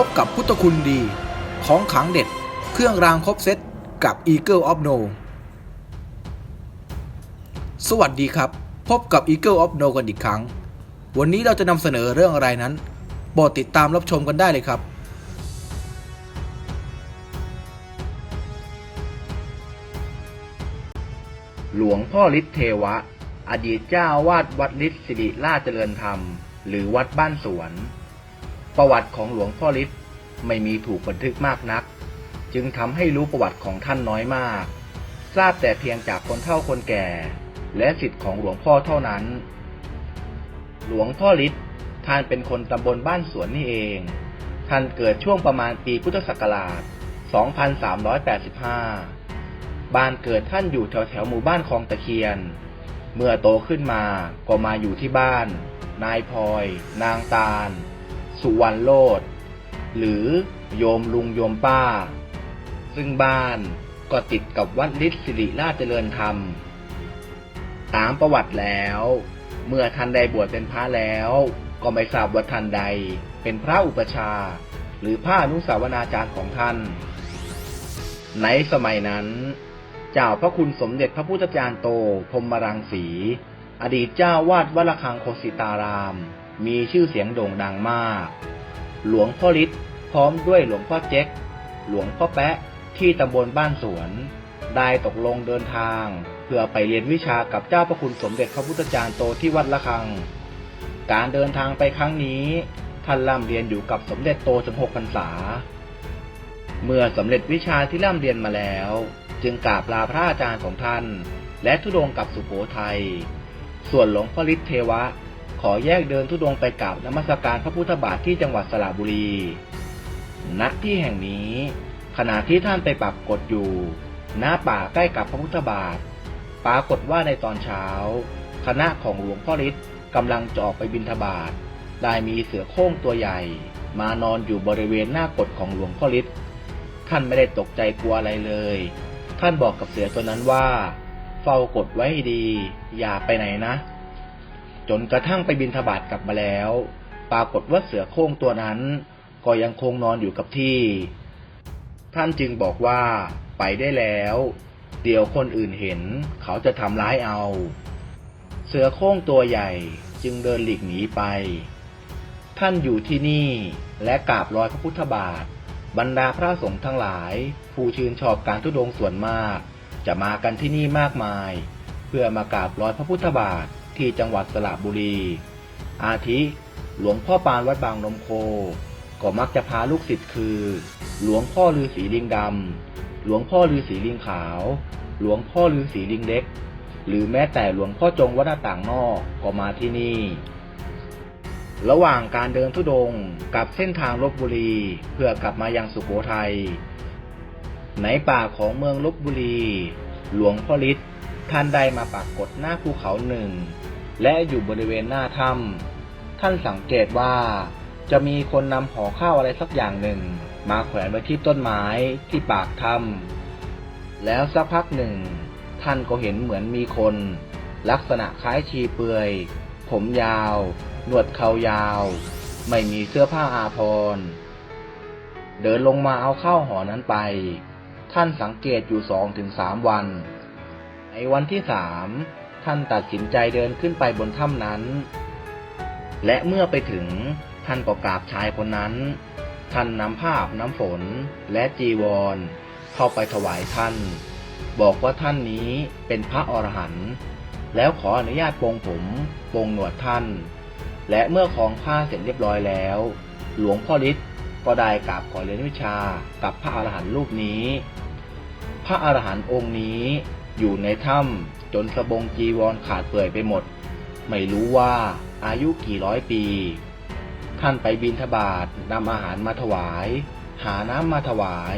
พบกับพุทธคุณดี ของขังเด็ด เครื่องรางครบเซตกับ Eagle of No สวัสดีครับ พบกับ Eagle of No กันอีกครั้ง วันนี้เราจะนำเสนอเรื่องอะไรนั้นโปรดติดตามรับชมกันได้เลยครับ หลวงพ่อฤทธิเทวะ อดีตเจ้าวาดวัดฤทธิสิริราชเจริญธรรม หรือวัดบ้านสวน ประวัติของหลวงพ่อฤทธิ์ไม่มีถูกบันทึกมากนัก จึงทำให้รู้ประวัติของท่านน้อยมาก ทราบแต่เพียงจากคนเฒ่าคนแก่ และสิทธิ์ของหลวงพ่อเท่านั้น หลวงพ่อฤทธิ์ท่านเป็นคนตำบลบ้านสวนนี่เอง ท่านเกิดช่วงประมาณปีพุทธศักราช 2385 บ้านเกิดท่านอยู่แถวแถวหมู่บ้านคลองตะเคียน เมื่อโตขึ้นมาก็มาอยู่ที่บ้าน นายพลอย นางตาล สุวรรณโลดหรือโยมลุงโยมป้า ซึ่งบ้านก็ติดกับวัดฤทธิ์สิริราชเจริญธรรม ตามประวัติแล้ว เมื่อท่านได้บวชเป็นพระแล้ว ก็ไม่ทราบว่าท่านใดเป็นพระอุปชา หรือพระอนุสาวนาจารย์ของท่าน ในสมัยนั้นเจ้าพระคุณสมเด็จพระพุทธจารย์โตพรมรังสี อดีตเจ้าวาดวัดระฆังโคสิตาราม มีชื่อเสียงโด่งดังมาก หลวงพ่อฤทธิ์พร้อมด้วยหลวงพ่อเจ๊ก หลวงพ่อแปะที่ตำบลบ้านสวน ได้ตกลงเดินทาง เพื่อไปเรียนวิชากับเจ้าพระคุณสมเด็จพระพุทธจารย์โตที่วัดระฆัง การเดินทางไปครั้งนี้ท่านร่ำเรียนอยู่กับสมเด็จโตจนหกพรรษา เมื่อสำเร็จวิชาที่ร่ำเรียนมาแล้ว จึงกราบลาพระอาจารย์ของท่าน และทุดงกับสุโขทัย ส่วนหลวงพ่อฤทธิเทวะ อแยกเดินทุดงไปกราบนมัสการพระพุทธบาทที่จังหวัดสระบุรี ณ ที่แห่งนี้ ขณะที่ท่านไปปักกฏอยู่ หน้าป่าใกล้กับพระพุทธบาท ปรากฏว่าในตอนเช้า คณะของหลวงพ่อฤทธิ์กำลังจะออกไปบิณฑบาต ได้มีเสือโคร่งตัวใหญ่ มานอนอยู่บริเวณหน้ากฏของหลวงพ่อฤทธิ์ ท่านไม่ได้ตกใจกลัวอะไรเลย ท่านบอกกับเสือตัวนั้นว่า เฝ้ากดไว้ดี อย่าไปไหนนะ จนกระทั่งไปบินทบาทกลับมาแล้ว ปรากฏว่าเสือโคร่งตัวนั้น ก็ยังคงนอนอยู่กับที่ ท่านจึงบอกว่าไปได้แล้ว เดี๋ยวคนอื่นเห็น เขาจะทำร้ายเอา เสือโคร่งตัวใหญ่จึงเดินหลีกหนีไป ท่านอยู่ที่นี่และกราบรอยพระพุทธบาท บรรดาพระสงฆ์ทั้งหลาย ผู้ชื่นชอบการทุดงส่วนมาก จะมากันที่นี่มากมาย เพื่อมากราบรอยพระพุทธบาท ที่จังหวัดสระบุรี อาทิ หลวงพ่อปานวัดบางนมโค ก็มักจะพาลูกศิษย์คือ หลวงพ่อฤาษีลิงดำ หลวงพ่อฤาษีลิงขาว หลวงพ่อฤาษีลิงเล็ก หรือแม้แต่หลวงพ่อจงวัดหน้าต่างนอกก็มาที่นี่ ระหว่างการเดินทุดงกับเส้นทางลบบุรีเพื่อกลับมายังสุโขทัยในป่าของเมืองลบบุรี หลวงพ่อฤทธิ์ ท่านได้มาปรากฏหน้าภูเขาหนึ่ง และอยู่บริเวณหน้าถ้ำท่านสังเกตว่า จะมีคนนำห่อข้าวอะไรสักอย่างหนึ่ง มาแขวนไว้ที่ต้นไม้ที่ปากถ้ำแล้วสักพักหนึ่ง ท่านก็เห็นเหมือนมีคน ลักษณะคล้ายชีเปลือย ผมยาว หนวดเขายาว ไม่มีเสื้อผ้าอาภรณ์เดินลงมาเอาข้าวห่อนั้นไป ท่านสังเกตอยู่สองถึงสามวัน วันที่สามท่านตัดสินใจเดินขึ้นไปบนถ้ำนั้น และเมื่อไปถึงท่านก็กราบชายคนนั้น ท่านนำผ้าอาบน้ำฝนและจีวร เข้าไปถวายท่าน บอกว่าท่านนี้เป็นพระอรหันต์แล้วขออนุญาตโปรงผมโปรงหนวดท่าน และเมื่อของผ้าเสร็จเรียบร้อยแล้ว หลวงพ่อฤทธิ์ก็ได้กราบขอเรียนวิชากับพระอรหันต์รูปนี้ พระอรหันต์องค์นี้ อยู่ในถ้ำจนสบงจีวรขาดเปื่อยไปหมด ไม่รู้ว่าอายุกี่ร้อยปี ท่านไปบินทบาทนำอาหารมาถวาย หาน้ำมาถวาย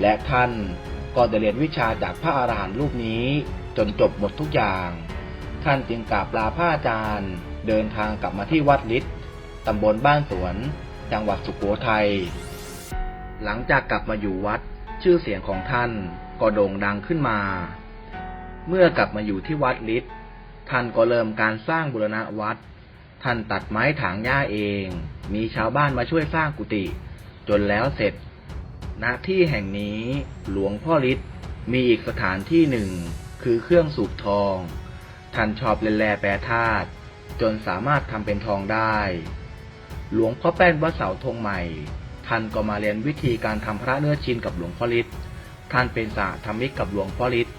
และท่านก็ได้เรียนวิชาจากพระอารหันต์รูปนี้จนจบหมดทุกอย่าง ท่านจึงกราบลาพระอาจารย์ เดินทางกลับมาที่วัดฤทธิ์ตำบลบ้านสวน จังหวัดสุโขทัย หลังจากกลับมาอยู่วัด ชื่อเสียงของท่านก็โด่งดังขึ้นมา เมื่อกลับมาอยู่ที่วัดฤทธิ์ท่านก็เริ่มการสร้างบูรณะวัด ท่านตัดไม้ถางหญ้าเอง มีชาวบ้านมาช่วยสร้างกุฏิจจนแล้วเสร็จ ณ ที่แห่งนี้หลวงพ่อฤทธิ์มีอีกสถานที่หนึ่ง คือเครื่องสูบทอง ท่านชอบเล่นแร่แปรธาตุจนสามารถทำเป็นทองได้ หลวงพ่อแป้นวัดเสาธงใหม่ ท่านก็มาเรียนวิธีการทำพระเนื้อชินกับหลวงพ่อฤทธิ์ท่านเป็นสาธรรมิกกับหลวงพ่อฤทธิ์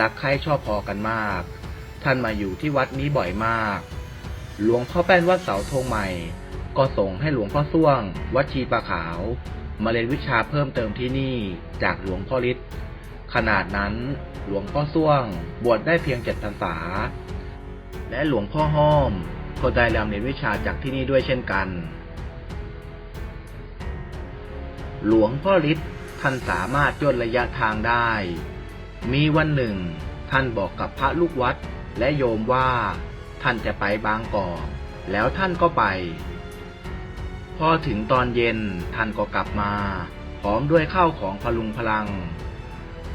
รักใคร่ชอบพอกันมาก ท่านมาอยู่ที่วัดนี้บ่อยมาก หลวงพ่อแป้นวัดเสาธงใหม่ ก็ส่งให้หลวงพ่อส้วง วัดชีปลาขาว มาเรียนวิชาเพิ่มเติมที่นี่จากหลวงพ่อฤทธิ์ขนาดนั้นหลวงพ่อส้วง บวชได้เพียงเจ็ดพรรษา และหลวงพ่อห้อมก็ได้เรียนวิชาจากที่นี่ด้วยเช่นกัน หลวงพ่อฤทธิ์ท่านสามารถย่นระยะทางได้ มีวันหนึ่ง ท่านบอกกับพระลูกวัดและโยมว่า ท่านจะไปบางกอกแล้วท่านก็ไป พอถึงตอนเย็นท่านก็กลับมาพร้อมด้วยข้าวของพลุงพลัง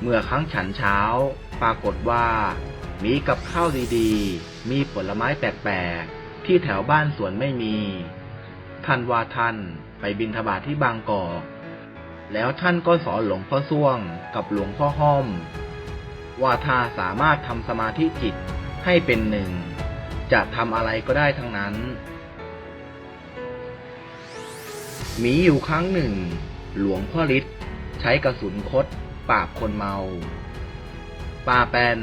เมื่อครั้งฉันเช้า ปรากฏว่า มีกับข้าวดีๆ มีผลไม้แปลกๆ ที่แถวบ้านสวนไม่มี ท่านว่าท่านไปบินทบาทที่บางกอกแล้วท่านก็สอนหลวงพ่อส้วงกับหลวงพ่อห้อม ว่าถ้าสามารถทำสมาธิจิตให้เป็นหนึ่ง จะทำอะไรก็ได้ทั้งนั้น มีอยู่ครั้งหนึ่ง หลวงพ่อฤทธิ์ใช้กระสุนคดปราบคนเมาป้าแป้น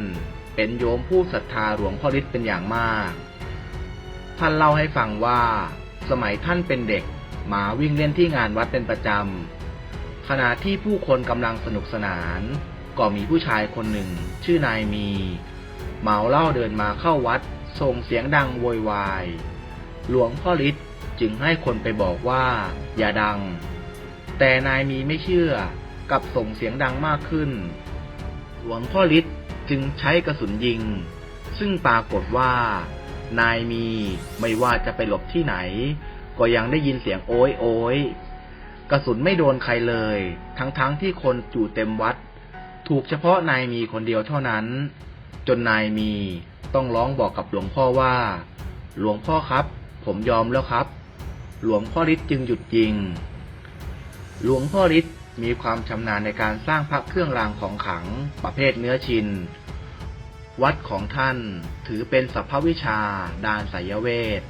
เป็นโยมผู้ศรัทธาหลวงพ่อฤทธิ์เป็นอย่างมาก ท่านเล่าให้ฟังว่า สมัยท่านเป็นเด็กหมาวิ่งเล่นที่งานวัดเป็นประจำขณะที่ผู้คนกำลังสนุกสนาน ก็มีผู้ชายคนหนึ่ง ชื่อนายมี เมาเหล้าเดินมาเข้าวัด ส่งเสียงดังโวยวาย หลวงพ่อฤทธิ์จึงให้คนไปบอกว่า อย่าดัง แต่นายมีไม่เชื่อกับส่งเสียงดังมากขึ้น หลวงพ่อฤทธิ์จึงใช้กระสุนยิง ซึ่งปรากฏว่า นายมีไม่ว่าจะไปหลบที่ไหน ก็ยังได้ยินเสียงโอ้ยโอยกระสุนไม่โดนใครเลย ทั้งๆทที่คนจู่เต็มวัด ถูกเฉพาะนายมีคนเดียวเท่านั้น จนนายมีต้องร้องบอกกับหลวงพ่อว่า หลวงพ่อครับ ผมยอมแล้วครับ หลวงพ่อฤทธิ์จึงหยุดยิง หลวงพ่อฤทธิ์มีความชำนาญในการสร้างพระเครื่องรางของขลังประเภทเนื้อชิน วัดของท่านถือเป็นสัพพวิชาด้านไสยเวท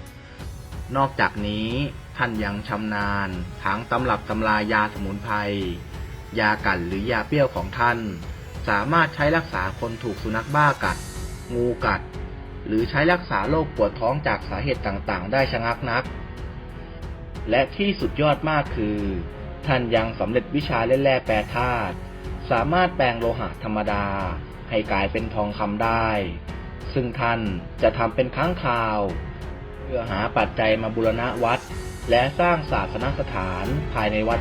นอกจากนี้ท่านยังชำนาญทางตำรับตำรายาสมุนไพร ยากันหรือยาเปรี้ยวของท่าน สามารถใช้รักษาคนถูกสุนัขบ้ากัด งูกัด หรือใช้รักษาโรคปวดท้องจากสาเหตุต่างๆ ได้ชะงักนัก และที่สุดยอดมากคือ ท่านยังสำเร็จวิชาเล่นแร่แปรธาตุสามารถแปลงโลหะธรรมดา ให้กลายเป็นทองคำได้ ซึ่งท่านจะทำเป็นครั้งคราว เพื่อหาปัจจัยมาบูรณะวัด และสร้างศาสนสถานภายในวัด